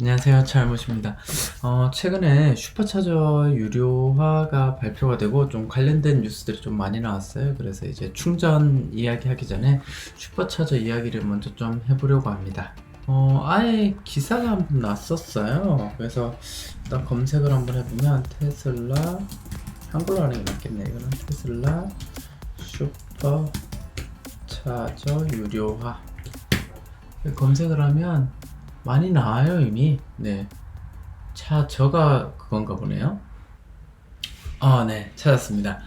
안녕하세요. 잘못입니다. 어, 최근에 슈퍼차저 유료화가 발표가 되고 좀 관련된 뉴스들이 좀 많이 나왔어요. 그래서 이제 충전 이야기 하기 전에 슈퍼차저 이야기를 먼저 좀 해보려고 합니다. 어, 아예 기사가 한 번 났었어요. 그래서 일단 검색을 한번 해보면 테슬라 한글로 하는 게 맞겠네. 이거는 테슬라 슈퍼차저 유료화 검색을 하면 많이 나와요 이미. 네. 차 저가 그건가 보네요. 아 네. 찾았습니다.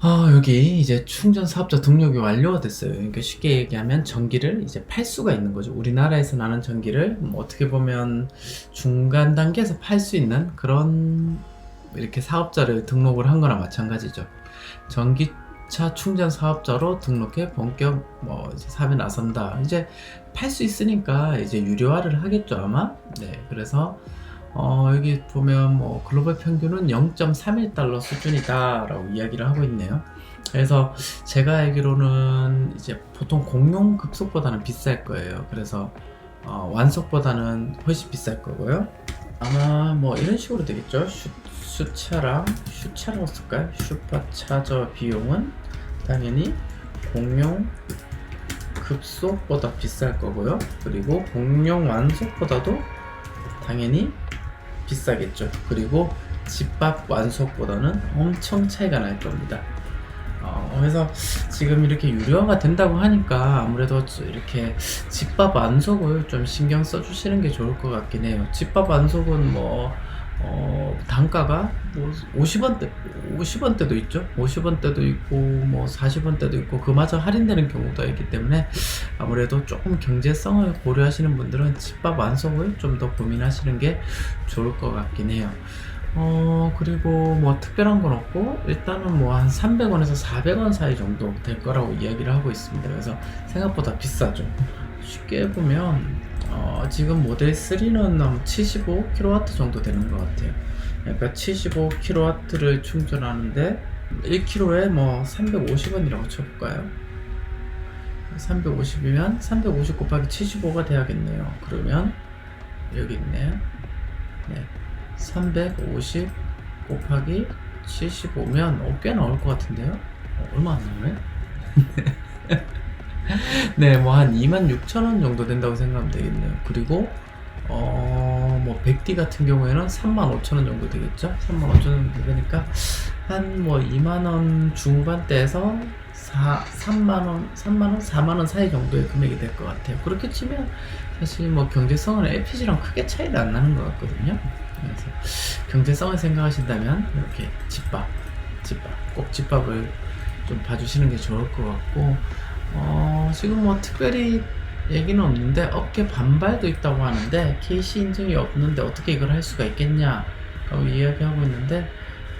아 여기 이제 충전 사업자 등록이 완료가 됐어요. 그러니까 쉽게 얘기하면 전기를 이제 팔 수가 있는 거죠. 우리나라에서 나는 전기를 뭐 어떻게 보면 중간 단계에서 팔 수 있는 그런 이렇게 사업자를 등록을 한 거나 마찬가지죠. 전기 차 충전 사업자로 등록해 본격 뭐 사업에 나선다. 이제 팔 수 있으니까 이제 유료화를 하겠죠 아마? 네 그래서 어 여기 보면 뭐 글로벌 평균은 0.31달러 수준이다라고 이야기를 하고 있네요. 그래서 제가 알기로는 이제 보통 공용 급속보다는 비쌀 거예요. 그래서 어, 완속보다는 훨씬 비쌀 거고요. 아마 뭐 이런 식으로 되겠죠? 슈, 슈차랑 슈차라고 쓸까요? 슈퍼차저 비용은 당연히 공용 급속보다 비쌀 거고요. 그리고 공룡 완속보다도 당연히 비싸겠죠. 그리고 집밥 완속보다는 엄청 차이가 날 겁니다. 어, 그래서 지금 이렇게 유료화가 된다고 하니까 아무래도 이렇게 집밥 완속을 좀 신경 써주시는 게 좋을 것 같긴 해요. 집밥 완속은 뭐 어, 단가가 뭐 50원대, 50원대도 있죠. 50원대도 있고 뭐 40원대도 있고 그마저 할인되는 경우도 있기 때문에 아무래도 조금 경제성을 고려하시는 분들은 집밥 완속을 좀 더 고민하시는 게 좋을 것 같긴 해요. 어, 그리고 뭐 특별한 건 없고 일단은 뭐 한 300원에서 400원 사이 정도 될 거라고 이야기를 하고 있습니다. 그래서 생각보다 비싸죠. 쉽게 보면 어, 지금 모델 3는 75kW 정도 되는 것 같아요. 그러니까 75kW를 충전하는데 1kg에 뭐 350원이라고 쳐볼까요? 350이면 350 곱하기 75가 돼야겠네요. 그러면 여기 있네요. 네. 350 곱하기 75면 어, 꽤 나올 것 같은데요? 어, 얼마 안 나오네? 네, 뭐 한 26,000원 정도 된다고 생각하면 되겠네요. 그리고 어, 뭐 100D 같은 경우에는 35,000원 정도 되겠죠? 35,000원 정도 되니까 한 뭐 2만 원 중반대에서 4, 3만 원, 3만 원, 4만 원 사이 정도의 금액이 될 것 같아요. 그렇게 치면 사실 뭐 경제성은 LPG랑 크게 차이가 안 나는 것 같거든요. 그래서 경제성을 생각하신다면 이렇게 집밥, 집밥, 꼭 집밥을 좀 봐주시는 게 좋을 것 같고 어, 지금 뭐 특별히 얘기는 없는데 업계 반발도 있다고 하는데 KC 인증이 없는데 어떻게 이걸 할 수가 있겠냐 라고 이야기하고 있는데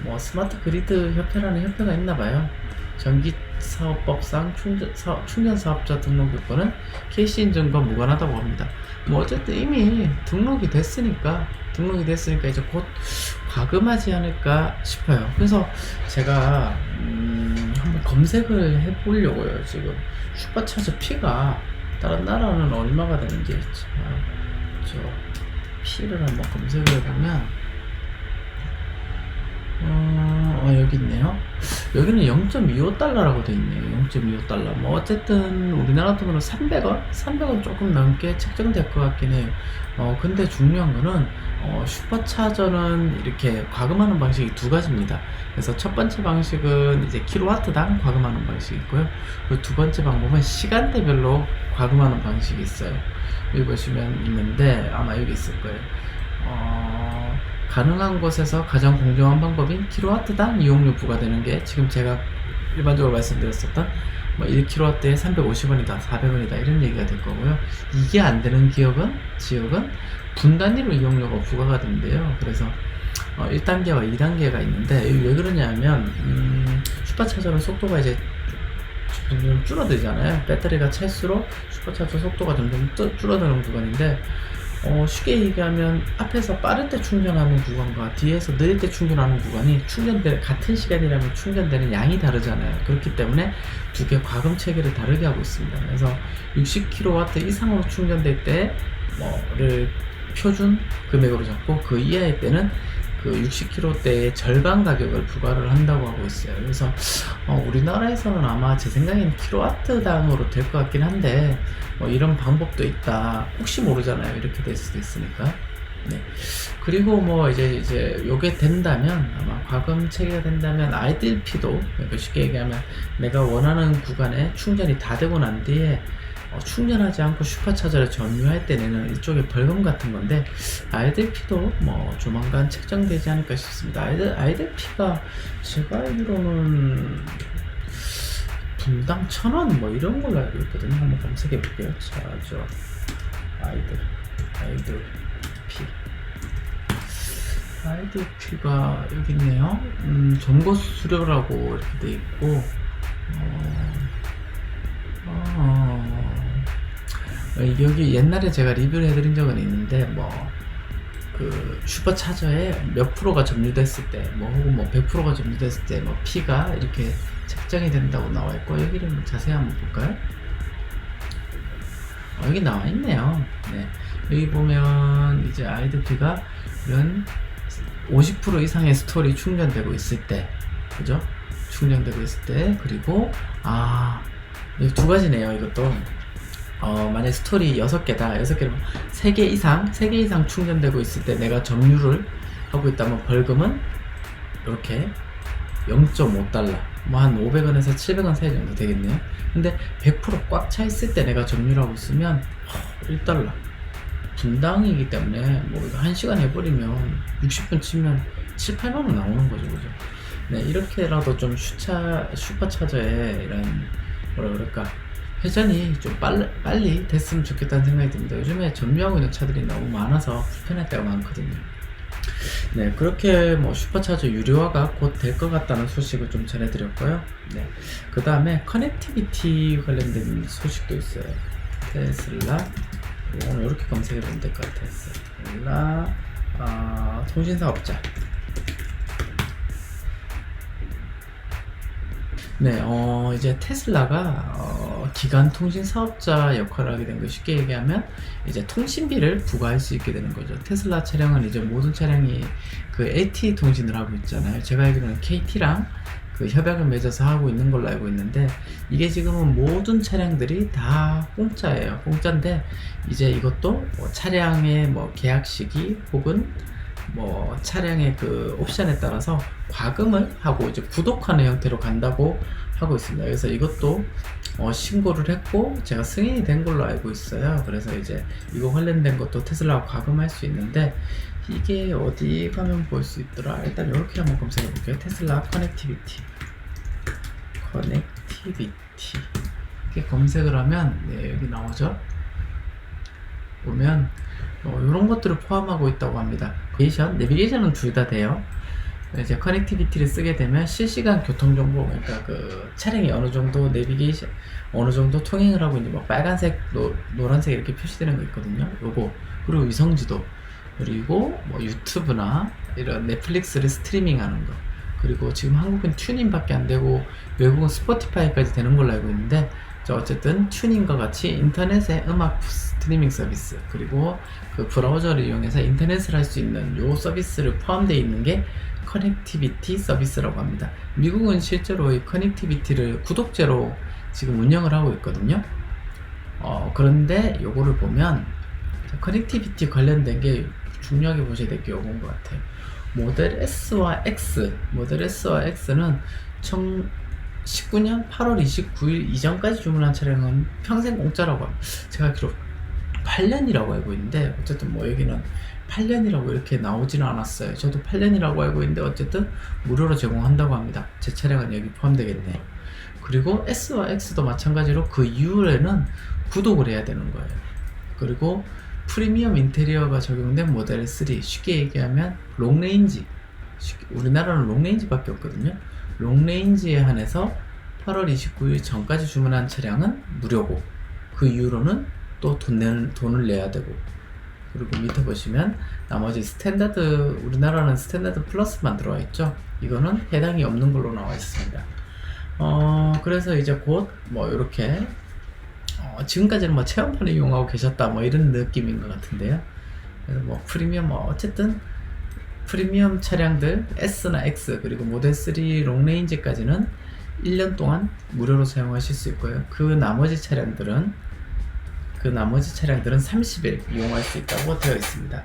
뭐 스마트 그리드 협회라는 협회가 있나 봐요. 전기 사업법상 충전, 사, 충전 사업자 등록 요건은 KC 인증과 무관하다고 합니다. 뭐 어쨌든 이미 등록이 됐으니까 등록이 됐으니까 이제 곧 과금하지 않을까 싶어요. 그래서 제가 음, 한번 검색을 해보려고요 지금 슈퍼차저 피가 다른 나라는 얼마가 되는지 자, 저 피를 한번 검색을 해보면 어, 어, 여기 있네요 여기는 0.25달러라고 돼 있네요 0.25달러 뭐 어쨌든 우리나라 돈으로 300원? 300원 조금 넘게 책정될 것 같긴 해요 어 근데 중요한 거는 어, 슈퍼차저는 이렇게 과금하는 방식이 두 가지입니다. 그래서 첫 번째 방식은 이제 킬로와트당 과금하는 방식이 있고요. 그리고 두 번째 방법은 시간대별로 과금하는 방식이 있어요. 여기 보시면 있는데 아마 여기 있을 거예요. 어, 가능한 곳에서 가장 공정한 방법인 킬로와트당 이용료 부과되는 게 지금 제가 일반적으로 말씀드렸었던 뭐 1kW에 350원이다, 400원이다 이런 얘기가 될 거고요. 이게 안 되는 기업은 지역은 분 단위로 이용료가 부과가 된대요. 그래서 어, 1단계와 2단계가 있는데 왜 그러냐면 음, 슈퍼차저는 속도가 이제 점점 줄어들잖아요. 배터리가 찰수록 슈퍼차저 속도가 점점 줄어드는 구간인데 어, 쉽게 얘기하면 앞에서 빠를 때 충전하는 구간과 뒤에서 느릴 때 충전하는 구간이 충전되 같은 시간이라면 충전되는 양이 다르잖아요. 그렇기 때문에 두 개 과금 체계를 다르게 하고 있습니다. 그래서 60kW 이상으로 충전될 때 뭐를 표준 금액으로 잡고 그 이하의 때는 그 60kg대의 절반 가격을 부과를 한다고 하고 있어요. 그래서 어, 우리나라에서는 아마 제 생각엔 킬로와트당으로 될 것 같긴 한데 뭐 이런 방법도 있다. 혹시 모르잖아요. 이렇게 될 수도 있으니까. 네. 그리고 뭐 이제 이제 요게 된다면 아마 과금 체계가 된다면 아이들피도 그러니까 쉽게 얘기하면 내가 원하는 구간에 충전이 다 되고 난 뒤에 어, 충전하지 않고 슈퍼차저를 점유할 때 내는 일종의 벌금 같은 건데 아이들피도 뭐 조만간 책정되지 않을까 싶습니다. 아이들피가 제가 알기로는 분당 천원 뭐 이런 걸로 알고 있거든요. 한번 검색해 볼게요. 차저 아이들 아이들 피 아이들 피가 여기 있네요. 음, 점거 수수료라고 이렇게 돼 있고 어, 어, 여기 옛날에 제가 리뷰를 해드린 적은 있는데 뭐 그 슈퍼 차저에 몇 프로가 점유됐을 때, 뭐 혹은 뭐 100%가 점유됐을 때, 뭐 피가 이렇게 책정이 된다고 나와 있고 여기를 뭐 자세히 한번 볼까요? 어, 여기 나와 있네요. 네. 여기 보면 이제 아이들 피가 이런 50% 이상의 스토리 충전되고 있을 때, 그죠? 충전되고 있을 때, 그리고 아, 두 가지네요. 이것도 어, 만약 스토리 6개다. 6개로 3개 이상, 3개 이상 충전되고 있을 때 내가 점유를 하고 있다면 벌금은 이렇게 0.5달러. 뭐 한 500원에서 700원 사이 정도 되겠네요. 근데 100%꽉 차 있을 때 내가 점유를 하고 있으면 1달러. 분당이기 때문에 뭐 이거 1시간 해버리면 60분 치면 7, 8만원 나오는 거죠. 그죠? 네, 이렇게라도 좀 슈차, 슈퍼차저에 이런 뭐라 그럴까 회전이 좀 빨리, 빨리 됐으면 좋겠다는 생각이 듭니다. 요즘에 점유하고 있는 차들이 너무 많아서 불편할 때가 많거든요. 네, 그렇게 뭐 슈퍼차저 유료화가 곧 될 것 같다는 소식을 좀 전해드렸고요. 네, 그 다음에 커넥티비티 관련된 소식도 있어요. 테슬라, 오늘 이렇게 검색해 보면 될 것 같아요. 테슬라, 아, 통신사업자. 네, 어, 이제 테슬라가 어, 기간 통신 사업자 역할을 하게 된 거 쉽게 얘기하면 이제 통신비를 부과할 수 있게 되는 거죠. 테슬라 차량은 이제 모든 차량이 그 LTE 통신을 하고 있잖아요. 제가 알기로는 KT랑 그 협약을 맺어서 하고 있는 걸로 알고 있는데 이게 지금은 모든 차량들이 다 공짜예요. 공짜인데 이제 이것도 뭐 차량의 뭐 계약 시기 혹은 뭐 차량의 그 옵션에 따라서 과금을 하고 이제 구독하는 형태로 간다고 하고 있습니다. 그래서 이것도 어 신고를 했고 제가 승인이 된 걸로 알고 있어요. 그래서 이제 이거 관련된 것도 테슬라가 과금할 수 있는데 이게 어디 가면 볼 수 있더라. 일단 이렇게 한번 검색해 볼게요. 테슬라 커넥티비티. 커넥티비티. 이렇게 검색을 하면 네, 여기 나오죠. 보면 어, 이런 것들을 포함하고 있다고 합니다. 내비게이션, 내비게이션은 둘 다 돼요. 이제 커넥티비티를 쓰게 되면 실시간 교통 정보, 그러니까 그 차량이 어느 정도 내비게이션, 어느 정도 통행을 하고 있는지 뭐 빨간색, 노, 노란색 이렇게 표시되는 거 있거든요. 요거 그리고 위성지도 그리고 뭐 유튜브나 이런 넷플릭스를 스트리밍하는 거. 그리고 지금 한국은 튜닝밖에 안 되고 외국은 스포티파이까지 되는 걸로 알고 있는데 자, 어쨌든 튜닝과 같이 인터넷의 음악 스트리밍 서비스 그리고 그 브라우저를 이용해서 인터넷을 할 수 있는 요 서비스를 포함되어 있는 게 커넥티비티 서비스라고 합니다. 미국은 실제로 이 커넥티비티를 구독제로 지금 운영을 하고 있거든요. 어, 그런데 요거를 보면 커넥티비티 관련된 게 중요하게 보셔야 될 게 요건 것 같아요. 모델 S와 X, 모델 S와 X는 청, 19년 8월 29일 이전까지 주문한 차량은 평생 공짜라고 합니다. 제가 기록 8년이라고 알고 있는데 어쨌든 뭐 여기는 8년이라고 이렇게 나오지는 않았어요. 저도 8년이라고 알고 있는데 어쨌든 무료로 제공한다고 합니다. 제 차량은 여기 포함되겠네요. 그리고 S와 X도 마찬가지로 그 이후에는 구독을 해야 되는 거예요. 그리고 프리미엄 인테리어가 적용된 모델 3 쉽게 얘기하면 롱레인지 우리나라는 롱레인지밖에 없거든요. 롱레인지에 한해서 8월 29일 전까지 주문한 차량은 무료고 그 이후로는 또 돈 내, 돈을 내야 되고. 그리고 밑에 보시면 나머지 스탠다드 우리나라는 스탠다드 플러스만 들어와 있죠. 이거는 해당이 없는 걸로 나와 있습니다. 어 그래서 이제 곧 뭐 이렇게 어, 지금까지는 뭐 체험판을 이용하고 계셨다 뭐 이런 느낌인 것 같은데요. 그래서 뭐 프리미엄 뭐 어쨌든 프리미엄 차량들 S나 X 그리고 모델 3 롱레인지까지는 1년 동안 무료로 사용하실 수 있고요. 그 나머지 차량들은 그 나머지 차량들은 30일 이용할 수 있다고 되어 있습니다.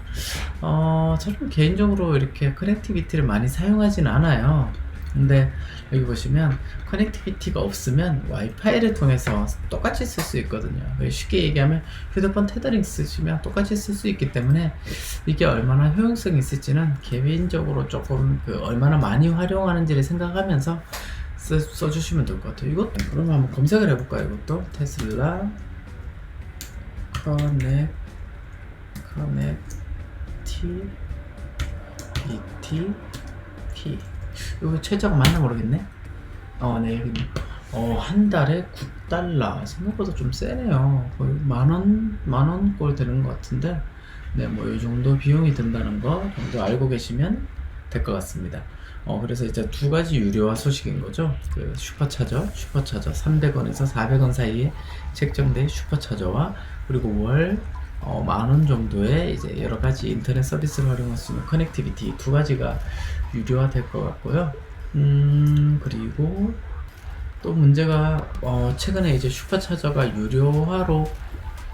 어, 저는 개인적으로 이렇게 커넥티비티를 많이 사용하진 않아요. 근데 여기 보시면 커넥티비티가 없으면 와이파이를 통해서 똑같이 쓸 수 있거든요. 쉽게 얘기하면 휴대폰 테더링 쓰시면 똑같이 쓸 수 있기 때문에 이게 얼마나 효용성이 있을지는 개인적으로 조금 그 얼마나 많이 활용하는지를 생각하면서 써, 써주시면 될 것 같아요. 이것도 그러면 한번 검색을 해볼까요? 이것도 테슬라 커넥 커넥티 BT P 이거 최저가 맞나 모르겠네. 어, 네 여기 어, 한 달에 9달러 생각보다 좀 세네요. 거의 만 원 만 원 꼴 되는 것 같은데, 네 뭐 이 정도 비용이 든다는 거 정도 알고 계시면 될 것 같습니다. 어, 그래서 이제 두 가지 유료화 소식인 거죠. 그 슈퍼차저, 슈퍼차저 300원에서 400원 사이에 책정된 슈퍼차저와 그리고 월 어, 만원 정도의 이제 여러 가지 인터넷 서비스를 활용할 수 있는 커넥티비티 두 가지가 유료화 될 것 같고요. 음, 그리고 또 문제가 어, 최근에 이제 슈퍼차저가 유료화로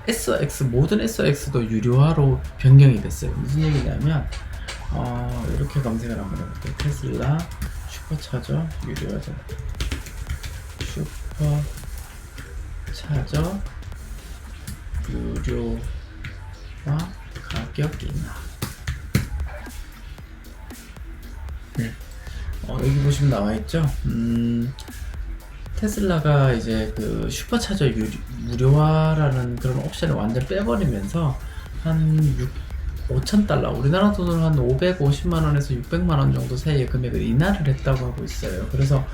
SX 모든 SX도 유료화로 변경이 됐어요. 무슨 얘기냐면 어, 이렇게 검색을 한번 해볼게요. 테슬라 슈퍼차저 유료화죠. 슈퍼차저 유료화 가격 인하. 네. 어, 여기 보시면 나와 있죠. 음, 테슬라가 이제 그 슈퍼차저 유료, 무료화라는 그런 옵션을 완전 빼버리면서 한 6, 5천 달러, 우리나라 돈으로 한 550만 원에서 600만 원 정도 사이의 금액을 인하를 했다고 하고 있어요. 그래서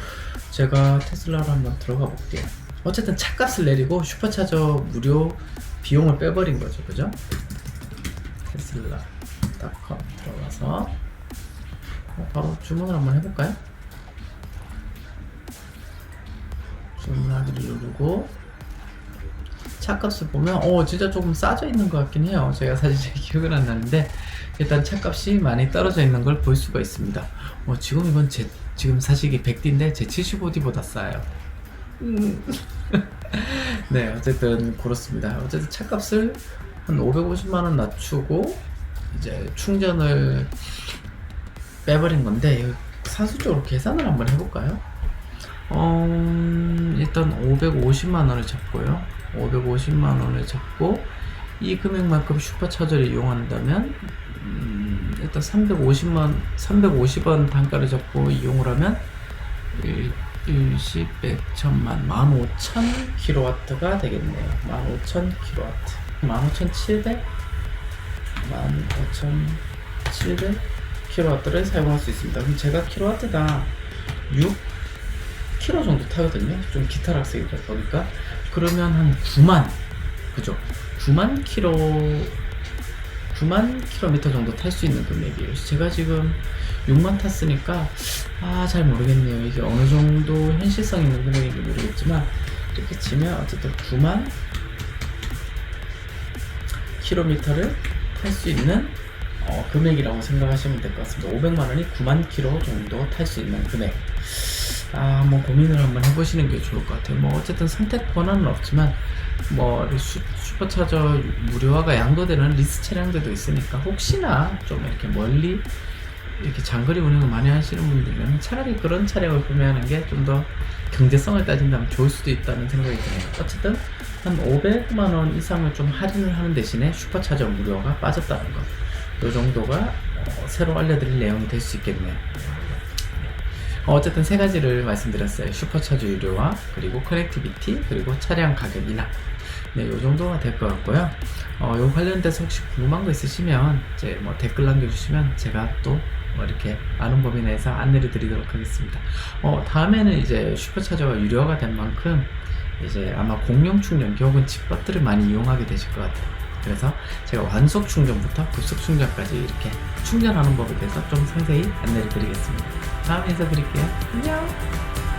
제가 테슬라로 한번 들어가 볼게요. 어쨌든 차값을 내리고 슈퍼차저 무료 비용을 빼버린 거죠, 그죠? 테슬라.com 들어가서 어, 바로 주문을 한번 해볼까요? 주문하기를 누르고 차값을 보면 어 진짜 조금 싸져 있는 것 같긴 해요 제가 사실 잘 기억은 안 나는데 일단 차값이 많이 떨어져 있는 걸 볼 수가 있습니다 어 지금 이건 제 지금 사실 이게 100D인데 제 75D보다 싸요 음. 네 어쨌든 그렇습니다 어쨌든 차값을 한 550만원 낮추고 이제 충전을 빼버린 건데 사수적으로 계산을 한번 해볼까요? 어, 일단 550만 원을 잡고요. 550만 원을 잡고 이 금액만큼 슈퍼차저를 이용한다면 음, 일단 350만 350원 단가를 잡고 이용을 하면 1, 10, 100, 1000만 15,000kW가 되겠네요. 15,000kW 15,700 15,700 킬로와트를 사용할 수 있습니다. 그럼 제가 킬로와트가 6kg 정도 타거든요. 좀 기타 학생이다 보니까 그러면 한 9만 그죠? 9만 킬로 9만 킬로미터 정도 탈 수 있는 금액이에요. 제가 지금 6만 탔으니까 아 잘 모르겠네요. 이게 어느 정도 현실성 있는 금액인지 모르겠지만 이렇게 치면 어쨌든 9만 킬로미터를 탈 수 있는 어, 금액이라고 생각하시면 될 것 같습니다. 500만 원이 9만 킬로 정도 탈 수 있는 금액. 아, 한번 고민을 한번 해보시는 게 좋을 것 같아요. 뭐 어쨌든 선택 권한은 없지만 뭐 슈, 슈퍼차저 무료화가 양도되는 리스 차량들도 있으니까 혹시나 좀 이렇게 멀리 이렇게 장거리 운행을 많이 하시는 분들은 차라리 그런 차량을 구매하는 게 좀 더 경제성을 따진다면 좋을 수도 있다는 생각이 드네요. 어쨌든 한 500만 원 이상을 좀 할인을 하는 대신에 슈퍼차저 무료가 빠졌다는 것. 이 정도가 어, 새로 알려드릴 내용이 될 수 있겠네요. 어, 어쨌든 세 가지를 말씀드렸어요. 슈퍼차저 유료화, 그리고 커넥티비티, 그리고 차량 가격 인하. 네, 요 정도가 될 것 같고요. 어, 요 관련돼서 혹시 궁금한 거 있으시면 이제 뭐 댓글 남겨주시면 제가 또뭐 이렇게 아는 범위 내에서 안내를 드리도록 하겠습니다. 어, 다음에는 이제 슈퍼차저가 유료화가 된 만큼 이제 아마 공용 충전기 혹은 집밥들을 많이 이용하게 되실 것 같아요. 그래서 제가 완속 충전부터 급속 충전까지 이렇게 충전하는 법에 대해서 좀 상세히 안내를 드리겠습니다. 다음에 인사드릴게요. 안녕!